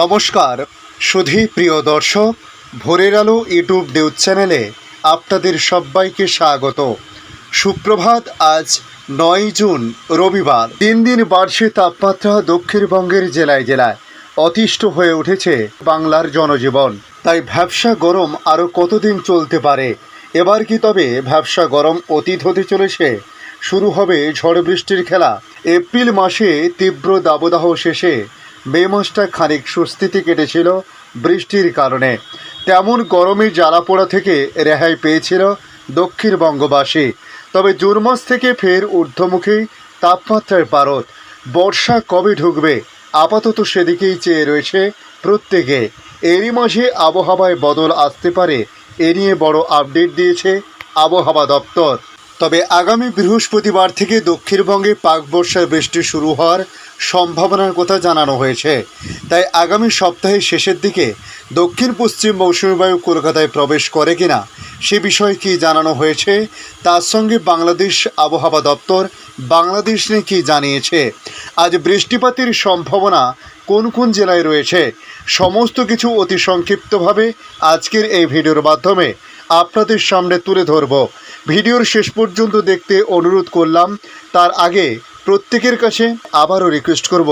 নমস্কার। সুধী প্রিয় দর্শক, ভোরের আলো ইউটিউব নিউজ চ্যানেলে আপনাদের সবাইকে স্বাগত। সুপ্রভাত, আজ নয় জুন, রবিবার। তিন দিন বাড়ছে তাপমাত্রা দক্ষিণবঙ্গের জেলায় জেলায়। অতিষ্ঠ হয়ে উঠেছে বাংলার জনজীবন। তাই ভ্যাবসা গরম আরও কতদিন চলতে পারে? এবার কি তবে ভ্যাবসা গরম অতীত হতে চলেছে? শুরু হবে ঝড় বৃষ্টির খেলা। এপ্রিল মাসে তীব্র দাবদাহ শেষে মে মাসটা খানিক সুস্থিতি কেটেছিল বৃষ্টির কারণে। তেমন গরমে জ্বালা পোড়া থেকে রেহাই পেয়েছিল দক্ষিণবঙ্গবাসী তবে জুন মাস থেকে ফের ঊর্ধ্বমুখী তাপমাত্রার পারদ। বর্ষা কবে ঢুকবে? আপাতত সেদিকেই চেয়ে রয়েছে প্রত্যেকে। এরই মাঝে আবহাওয়ায় বদল আসতে পারে এ নিয়ে বড় আপডেট দিয়েছে আবহাওয়া দপ্তর। তবে আগামী বৃহস্পতিবার থেকে দক্ষিণবঙ্গে পাক বর্ষার বৃষ্টি শুরু হওয়ার সম্ভাবনার কথা জানানো হয়েছে। তাই আগামী সপ্তাহের শেষের দিকে দক্ষিণ পশ্চিম মৌসুমী বায়ু কলকাতায় প্রবেশ করে কিনা সে বিষয়ে কি জানানো হয়েছে, তার সঙ্গে বাংলাদেশ আবহাওয়া দপ্তর বাংলাদেশ নিয়ে কী জানিয়েছে, আজ বৃষ্টিপাতের সম্ভাবনা কোন কোন জেলায় রয়েছে, সমস্ত কিছু অতি সংক্ষিপ্তভাবে আজকের এই ভিডিওর মাধ্যমে আপনাদের সামনে তুলে ধরব। ভিডিওর শেষ পর্যন্ত দেখতে অনুরোধ করলাম, তার আগে প্রত্যেকের কাছে আবারও রিকোয়েস্ট করব।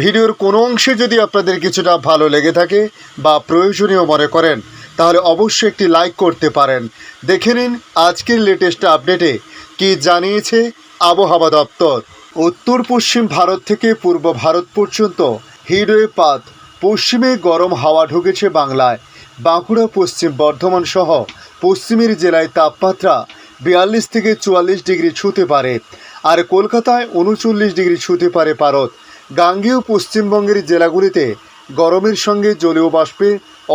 ভিডিওর কোনো অংশে যদি আপনাদের কিছুটা ভালো লেগে থাকে বা প্রয়োজনীয় মনে করেন, তাহলে অবশ্যই একটি লাইক করতে পারেন। দেখে নিন আজকের লেটেস্ট আপডেটে কি জানিয়েছে আবহাওয়া দপ্তর। উত্তর পশ্চিম ভারত থেকে পূর্ব ভারত পর্যন্ত হিডওয়ে পাত, পশ্চিমে গরম হাওয়া ঢুকেছে বাংলায়, বাঁকুড়া, পশ্চিম বর্ধমান সহ পশ্চিমের জেলায় তাপমাত্রা বিয়াল্লিশ থেকে চুয়াল্লিশ ডিগ্রি ছুঁতে পারে। আর কলকাতায় উনচল্লিশ ডিগ্রি ছুঁতে পারে পারদ। গাঙ্গেয় পশ্চিমবঙ্গের জেলাগুলিতে গরমের সঙ্গে জলীয় বাষ্পে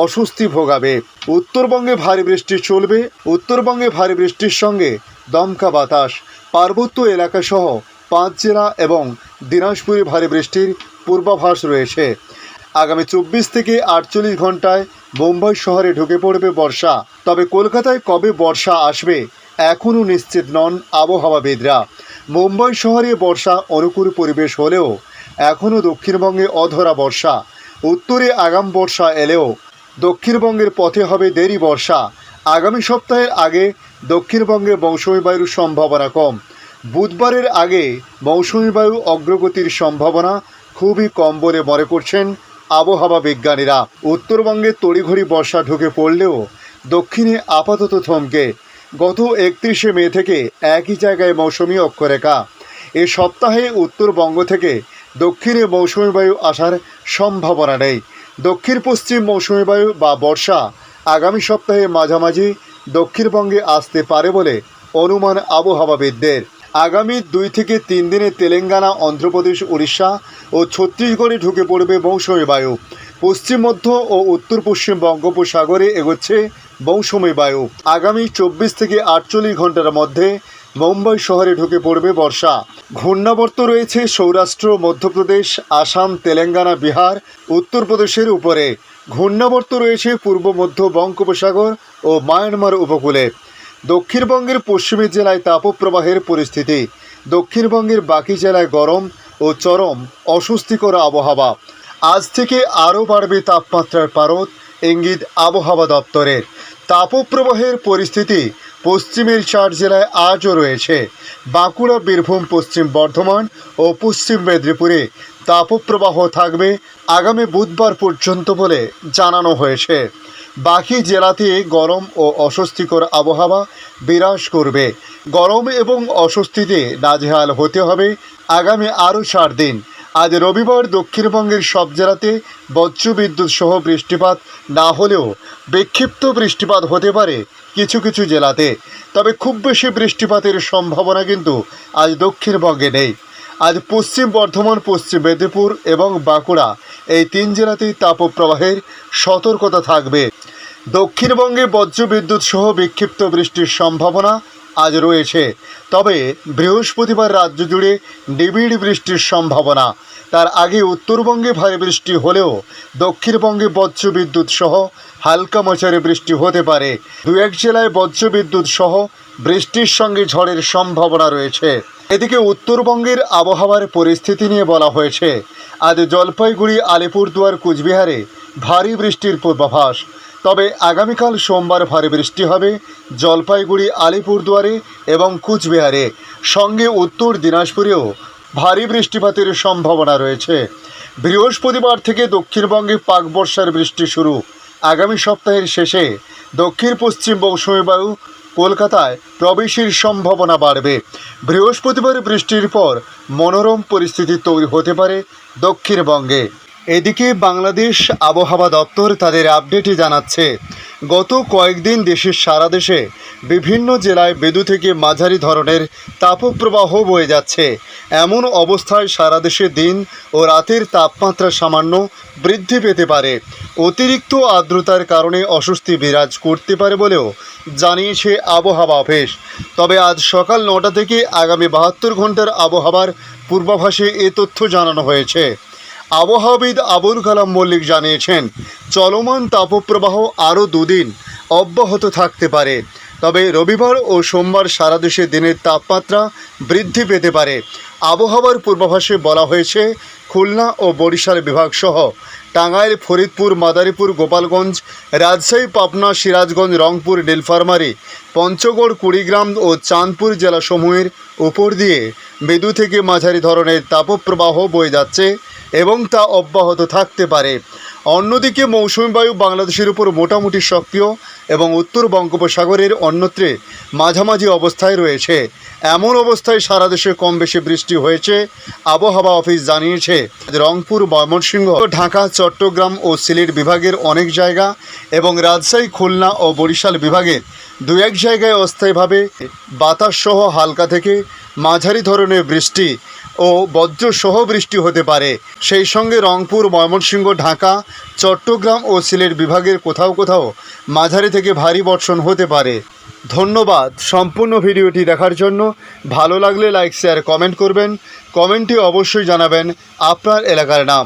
অস্বস্তি ভোগাবে। উত্তরবঙ্গে ভারী বৃষ্টি চলবে। উত্তরবঙ্গে ভারী বৃষ্টির সঙ্গে দমকা বাতাস। পার্বত্য এলাকাসহ পাঁচ জেলা এবং দিনাজপুরে ভারী বৃষ্টির পূর্বাভাস রয়েছে। আগামী চব্বিশ থেকে আটচল্লিশ ঘন্টায় মুম্বাই শহরে ঢুকে পড়বে বর্ষা। তবে কলকাতায় কবে বর্ষা আসবে, এখনও নিশ্চিত নন আবহাওয়াবিদরা। মুম্বাই শহরে বর্ষা অনুকূল পরিবেশ হলেও এখনও দক্ষিণবঙ্গে অধরা বর্ষা। উত্তরে আগাম বর্ষা এলেও দক্ষিণবঙ্গের পথে হবে দেরি বর্ষা। আগামী সপ্তাহের আগে দক্ষিণবঙ্গে মৌসুমী বায়ুর সম্ভাবনা কম। বুধবারের আগে মৌসুমী বায়ু অগ্রগতির সম্ভাবনা খুবই কম বলে মনে করছেন আবহাওয়া বিজ্ঞানীরা। উত্তরবঙ্গে তড়িঘড়ি বর্ষা ঢুকে পড়লেও দক্ষিণে আপাতত থমকে। গত একত্রিশে মে থেকে একই জায়গায় মৌসুমি অক্ষরেখা। এ সপ্তাহে উত্তরবঙ্গ থেকে দক্ষিণে মৌসুমি বায়ু আসার সম্ভাবনা নেই। দক্ষিণ পশ্চিম মৌসুমি বায়ু বা বর্ষা আগামী সপ্তাহে মাঝামাঝি দক্ষিণবঙ্গে আসতে পারে বলে অনুমান আবহাওয়াবিদদের আগামী দুই থেকে তিন দিনে তেলেঙ্গানা, অন্ধ্রপ্রদেশ, উড়িষ্যা ও ছত্তিশগড়ে ঢুকে পড়বে মৌসুমি বায়ু। পশ্চিম মধ্য ও উত্তর পশ্চিম বঙ্গোপসাগরে এগোচ্ছে মৌসুমী বায়ু আগামী চব্বিশ থেকে আটচল্লিশ ঘণ্টার মধ্যে মুম্বাই শহরে ঢুকে পড়বে বর্ষা। ঘূর্ণাবর্ত রয়েছে সৌরাষ্ট্র, মধ্যপ্রদেশ, আসাম, তেলেঙ্গানা, বিহার, উত্তরপ্রদেশের উপরে। ঘূর্ণাবর্ত রয়েছে পূর্ব, মধ্য বঙ্গোপসাগর ও মায়ানমার উপকূলে। দক্ষিণবঙ্গের পশ্চিমের জেলায় তাপপ্রবাহের পরিস্থিতি। দক্ষিণবঙ্গের বাকি জেলায় গরম ও চরম অস্বস্তিকর আবহাওয়া। আজ থেকে আরও বাড়বে তাপমাত্রার পারদ, ইঙ্গিত আবহাওয়া দপ্তরের। তাপপ্রবাহের পরিস্থিতি পশ্চিমের চার জেলায় আজও রয়েছে। বাঁকুড়া, বীরভূম, পশ্চিম বর্ধমান ও পশ্চিম মেদিনীপুরে তাপপ্রবাহ থাকবে আগামী বুধবার পর্যন্ত বলে জানানো হয়েছে। বাকি জেলাতে গরম ও অস্বস্তিকর আবহাওয়া বিরাজ করবে। গরম এবং অস্বস্তিতে নাজেহাল হতে হবে আগামী আরও চার দিন। আজ রবিবার দক্ষিণবঙ্গের সব জেলাতে বজ্রবিদ্যুৎ সহ বৃষ্টিপাত না হলেও বিক্ষিপ্ত বৃষ্টিপাত হতে পারে কিছু কিছু জেলাতে। তবে খুব বেশি বৃষ্টিপাতের সম্ভাবনা কিন্তু আজ দক্ষিণবঙ্গে নেই। আজ পশ্চিম বর্ধমান, পশ্চিম মেদিনীপুর এবং বাঁকুড়া এই তিন জেলাতেই তাপপ্রবাহের সতর্কতা থাকবে। দক্ষিণবঙ্গে বজ্রবিদ্যুৎ সহ বিক্ষিপ্ত বৃষ্টির সম্ভাবনা আজ রয়েছে। তবে বৃহস্পতিবার রাজ্য জুড়ে নিবিড় বৃষ্টির সম্ভাবনা। তার আগে উত্তরবঙ্গে ভারী বৃষ্টি হলেও দক্ষিণবঙ্গে বজ্রবিদ্যুৎ সহ হালকা মাঝারি বৃষ্টি হতে পারে। দু এক জেলায় বজ্রবিদ্যুৎ সহ বৃষ্টির সঙ্গে ঝড়ের সম্ভাবনা রয়েছে। এদিকে উত্তরবঙ্গের আবহাওয়ার পরিস্থিতি নিয়ে বলা হয়েছে, আজ জলপাইগুড়ি, আলিপুরদুয়ার, কুচবিহারে ভারী বৃষ্টির পূর্বাভাস। তবে আগামীকাল সোমবার ভারী বৃষ্টি হবে। জলপাইগুড়ি, আলিপুরদুয়ারে এবং কুচবিহারে। সঙ্গে উত্তর দিনাজপুরেও ভারী বৃষ্টিপাতের সম্ভাবনা রয়েছে। বৃহস্পতিবার থেকে দক্ষিণবঙ্গে পাক বর্ষার বৃষ্টি শুরু। আগামী সপ্তাহের শেষে দক্ষিণ পশ্চিম মৌসুমী বায়ু কলকাতায় প্রবেশের সম্ভাবনা বাড়বে। বৃহস্পতিবার বৃষ্টির পর মনোরম পরিস্থিতি তৈরি হতে পারে দক্ষিণবঙ্গে। এদিকে বাংলাদেশ আবহাওয়া দপ্তর তাদের আপডেটে জানাচ্ছে, গত কয়েকদিন দেশের সারা দেশে বিভিন্ন জেলায় বেদু থেকে মাঝারি ধরনের তাপপ্রবাহ বয়ে যাচ্ছে। এমন অবস্থায় সারা দেশে দিন ও রাতের তাপমাত্রা সামান্য বৃদ্ধি পেতে পারে। অতিরিক্ত আর্দ্রতার কারণে অস্বস্তি বিরাজ করতে পারে বলেও জানিয়েছে আবহাওয়া অফিস। তবে আজ সকাল নটা থেকে আগামী বাহাত্তর ঘণ্টার আবহাওয়ার পূর্বাভাসে এ তথ্য জানানো হয়েছে। আবহাওয়াবিদ আবুল কালাম মল্লিক জানিয়েছেন, চলমান তাপপ্রবাহ আরও দুদিন অব্যাহত থাকতে পারে। তবে রবিবার ও সোমবার সারা দেশে দিনের তাপমাত্রা বৃদ্ধি পেতে পারে। আবহাওয়ার পূর্বাভাসে বলা হয়েছে, খুলনা ও বরিশাল বিভাগ সহ টাঙ্গাইল, ফরিদপুর, মাদারীপুর, গোপালগঞ্জ, রাজশাহী, পাবনা, সিরাজগঞ্জ, রংপুর নীলফারমারি পঞ্চগড়, কুড়িগ্রাম ও চাঁদপুর জেলাসমূহের উপর দিয়ে মৃদু থেকে মাঝারি ধরনের তাপপ্রবাহ বয়ে যাচ্ছে। এবং তা অব্যাহত থাকতে পারে। অন্যদিকে মৌসুমী বায়ু বাংলাদেশের উপর মোটামুটি সক্রিয় এবং উত্তর বঙ্গোপসাগরের অন্যত্রে মাঝামাঝি অবস্থায় রয়েছে। এমন অবস্থায় সারা দেশে কম বেশি বৃষ্টি হয়েছে, আবহাওয়া অফিস জানিয়েছে। রংপুর, ময়মনসিংহ, ঢাকা, চট্টগ্রাম ও সিলেট বিভাগের অনেক জায়গা এবং রাজশাহী, খুলনা ও বরিশাল বিভাগের দু এক জায়গায় অস্থায়ীভাবে বাতাস সহ হালকা থেকে মাঝারি ধরনের বৃষ্টি ও বজ্র সহ বৃষ্টি হতে পারে। সেই সঙ্গে রংপুর, ময়মনসিংহ, ঢাকা, চট্টগ্রাম ও সিলেট বিভাগের কোথাও কোথাও মাঝারি থেকে ভারী বর্ষণ হতে পারে। ধন্যবাদ সম্পূর্ণ ভিডিওটি দেখার জন্য। ভালো লাগলে লাইক, শেয়ার, কমেন্ট করবেন। কমেন্টে অবশ্যই জানাবেন আপনার এলাকার নাম।